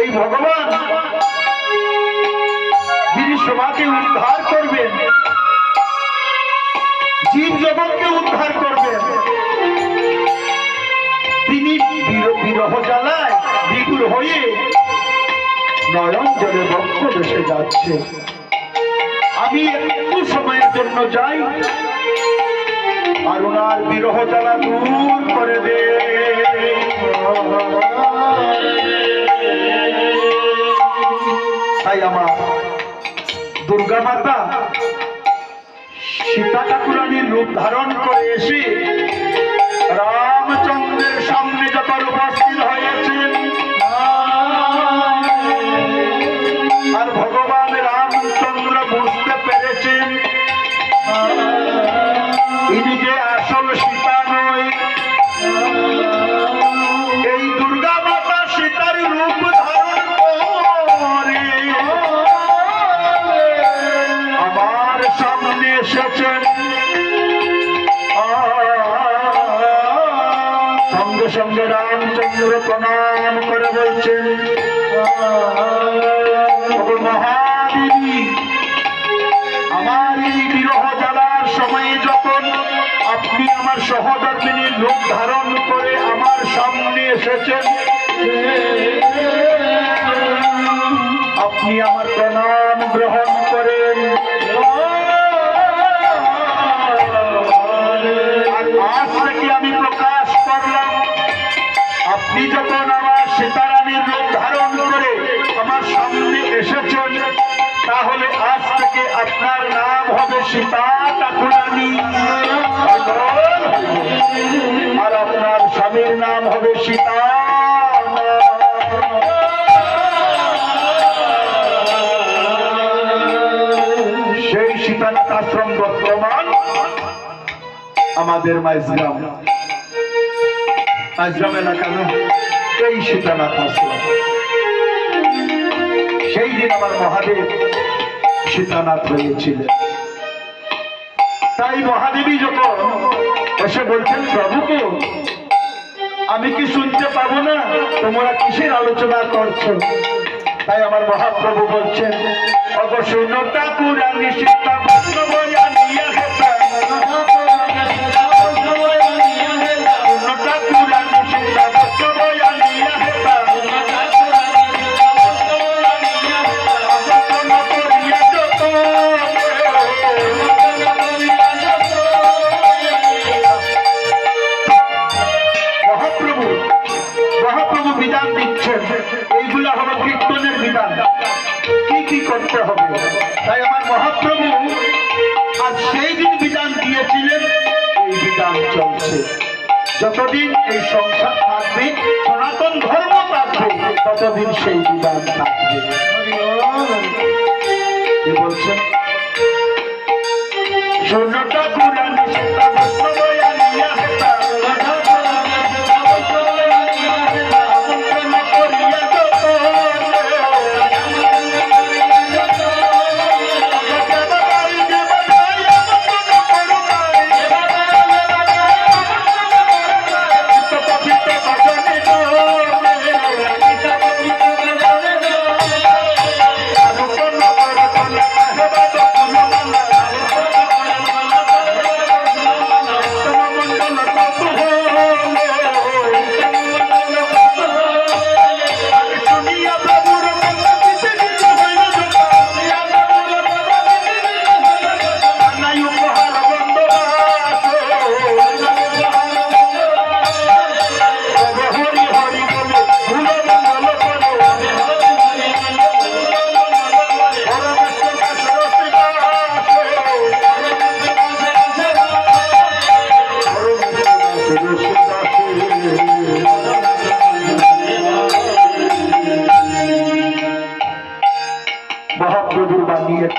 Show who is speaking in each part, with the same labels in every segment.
Speaker 1: এই ভগবান যিনি সমাজকে উদ্ধার করবেন, জীব জগৎকে উদ্ধার করবেন, তিনি বিরহ জ্বালায় বিগুর হয়ে নয়ন জলে বক্ষ দেশে যাচ্ছে। আমি একটু সময়ের জন্য যাই। আর ওনার বিরহ জ্বালা দূর করে দে। তাই আমার। দুর্গা মাতা সীতা ঠাকুরানির রূপ ধারণ করে এসে রামচন্দ্রের এসেছেন সঙ্গে সঙ্গে রামচন্দ্র প্রণাম করে বলছেন। আমার সময়ে যখন আপনি আমার ধারণ করে আমার সামনে আপনি আমার প্রণাম গ্রহণ করেন। আর আজ থেকে আমি প্রকাশ করলাম, আপনি যখন আমার সীতারানীর রূপ ধারণ করে আমার সামনে তাহলে আজ থেকে আপনার নাম হবে সীতা আর আপনার স্বামীর নাম হবে সীতা সেই সীতানাথ আশ্রম বর্তমান আমাদের মাইজগ্রাম মাইজগ্রাম এলাকা না, এই সীতানাথ আশ্রম সেই দিন আমার মহাদেব সীতানাথ হয়েছিলেন। তাই মহাদেবী যখন এসে বলছেন প্রভুকে আমি কি শুনতে পাবো না? তোমরা কিসের আলোচনা করছ? তাই আমার মহাপ্রভু বলছেন অবশ্যই ঠাকুর আমি সীতা যতদিন এই সংসার থাকবে সনাতন ধর্ম থাকবে ততদিন সেই বিবাদ থাকবে। বলছেন শূন্যটা পুরানি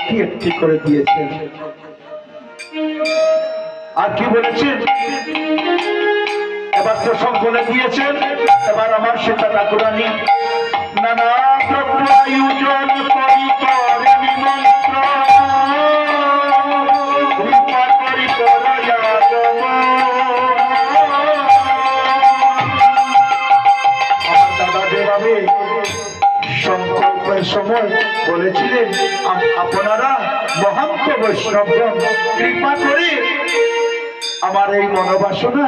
Speaker 1: একটি একটি করে দিয়েছেন। আর কি বলেছেন? এবার তো সব বলে দিয়েছেন এবার আমার সেটা ঠাকুরানি নানা দ্রব্য আয়োজন বলেছিলেন আপনারা মহান্ত বৈষ্ণবগণ, কৃপা করে আমার এই মনোবাসনা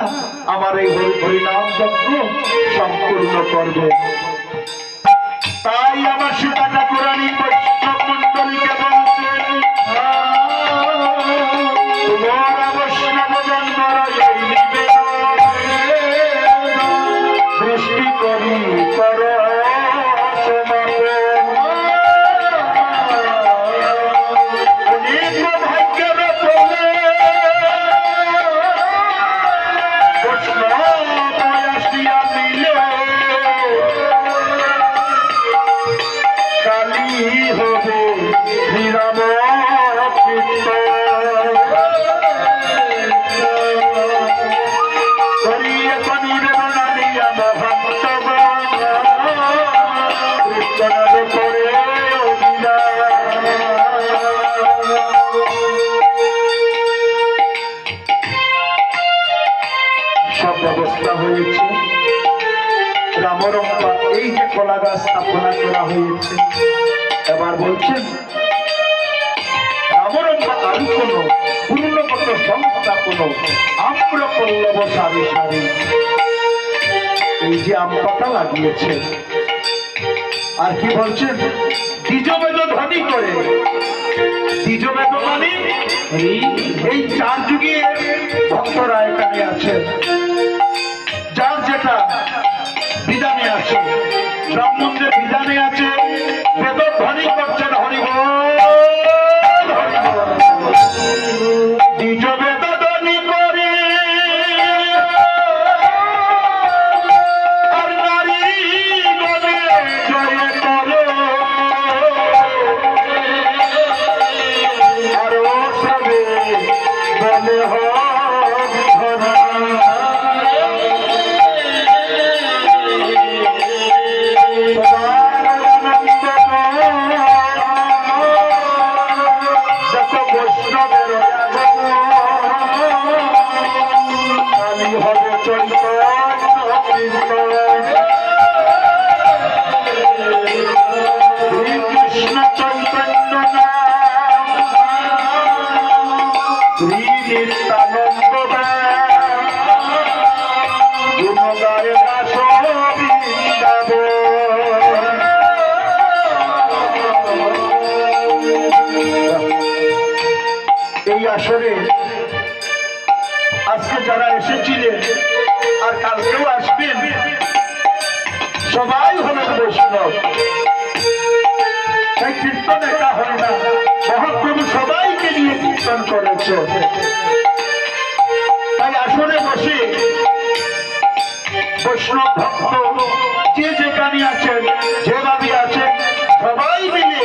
Speaker 1: আমার এই হরি হরিনাম যজ্ঞ সম্পূর্ণ করবে তাই আমার সীতা ঠাকুরানি বৈষ্ণব মন্ডলীকে রামরম্পা এই যে কলা গাছ স্থাপনা করা হয়েছে এবার বলছেন আর কি বলছেন, দ্বিজবেদ ধ্বনি করে। দ্বিজবেদ মানে এই চার যুগে ভক্তরা এখানে আছেন। যার যেটা বিধানে আছে ব্রাহ্মণদের যারা এসেছিলেন আর কালকেও আসবেন, সবাই হলেন বৈষ্ণব। সেই কীর্তন একা না, মহাপ্রভু সবাইকে নিয়ে কীর্তন করেছে তাই আসরে বসে বৈষ্ণব ভক্ত যে যেখানে আছেন, যেভাবে আছেন, সবাই মিলে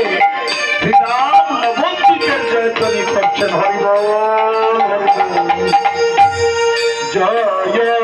Speaker 1: Yeah.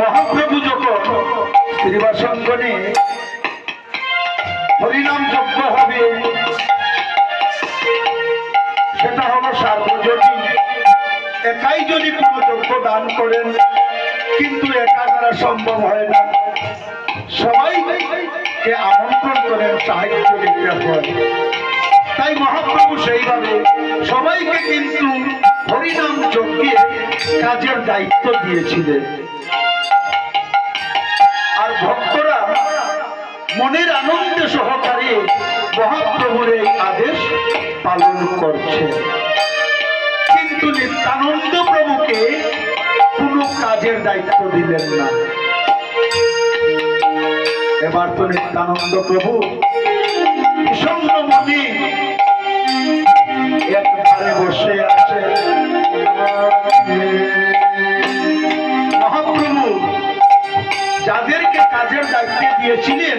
Speaker 1: মহাপ্রভু যখন শ্রীবাসঙ্গনে হরিনাম যজ্ঞ হবে, সেটা হলো সার্বজনীন। একাই যদি কোনো যজ্ঞ দান করেন, কিন্তু একা দ্বারা সম্ভব হয় না। সবাইকে আমন্ত্রণ করেন, সাহায্য দিতে হয়। তাই মহাপ্রভু সেইভাবে সবাইকে কিন্তু হরিনাম যজ্ঞে কাজের দায়িত্ব দিয়েছিলেন। মনের আনন্দে সহকারে মহাপ্রভুর এই আদেশ পালন করছে। কিন্তু নিত্যানন্দ প্রভুকে কোনো কাজের দায়িত্ব দিলেন না। এবার তো নিত্যানন্দ প্রভু বিষণ্ণ মনে একবারে বসে দিয়েছিলেন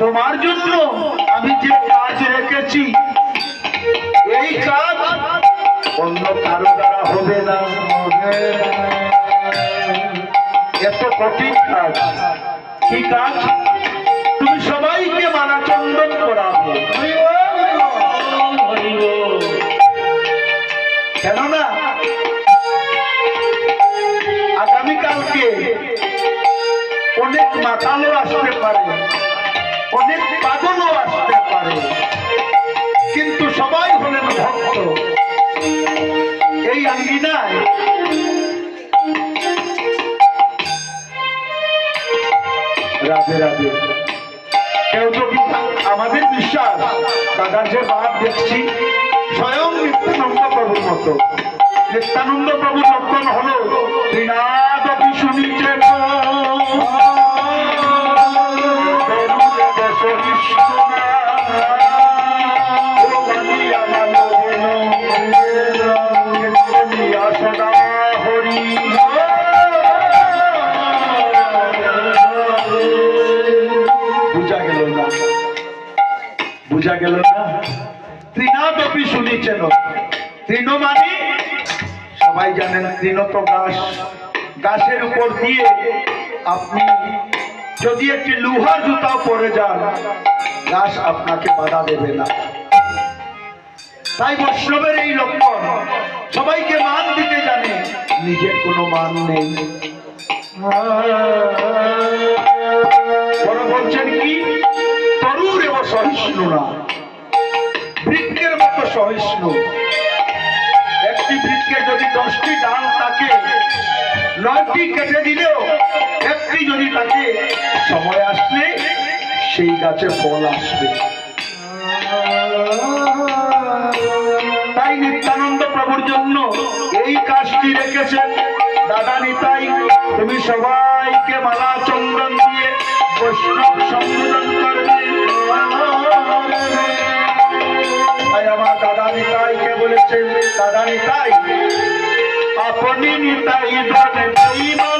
Speaker 1: তোমার জন্য আমি যে কাজ রেখেছি, এই কাজ অন্য কারও দ্বারা হবে না। এত কঠিন কাজ। কি কাজ? রাধে কেউ আমাদের বিশ্বাস, দাদার যে বাপ দেখছি, স্বয়ং নিত্যানন্দ প্রভুর মতো। নিত্যানন্দ প্রভু লক্ষণ হলো গেল না? তৃণাদপি শুনেছেন তৃণ মানে? সবাই জানেন তৃণ তো গাছ। গাছের উপর দিয়ে আপনি যদি একটি লোহার জুতাও পরে যান, গাছ আপনাকে বাধা দেবে না। তাই বৈষ্ণবের এই লক্ষণ, সবাইকে মান দিতে জানে, নিজের কোনো মান নেই। বলছেন কি? তরুর এবং সহিষ্ণু না সহিষ্ণু। একটি বৃক্ষে যদি দশটি ডাল থাকে, নয়টি কেটে দিলেও একটি যদি থাকে, সময় আসলে সেই গাছে ফল আসবে। তাই নিত্যানন্দ প্রভুর জন্য এই কাজটি রেখেছেন দাদা নিতাই তুমি সবাইকে মালা চন্দন দিয়ে বৈষ্ণব সম্বোধন দাদা নিতাই আপনি নিতাই চন্দন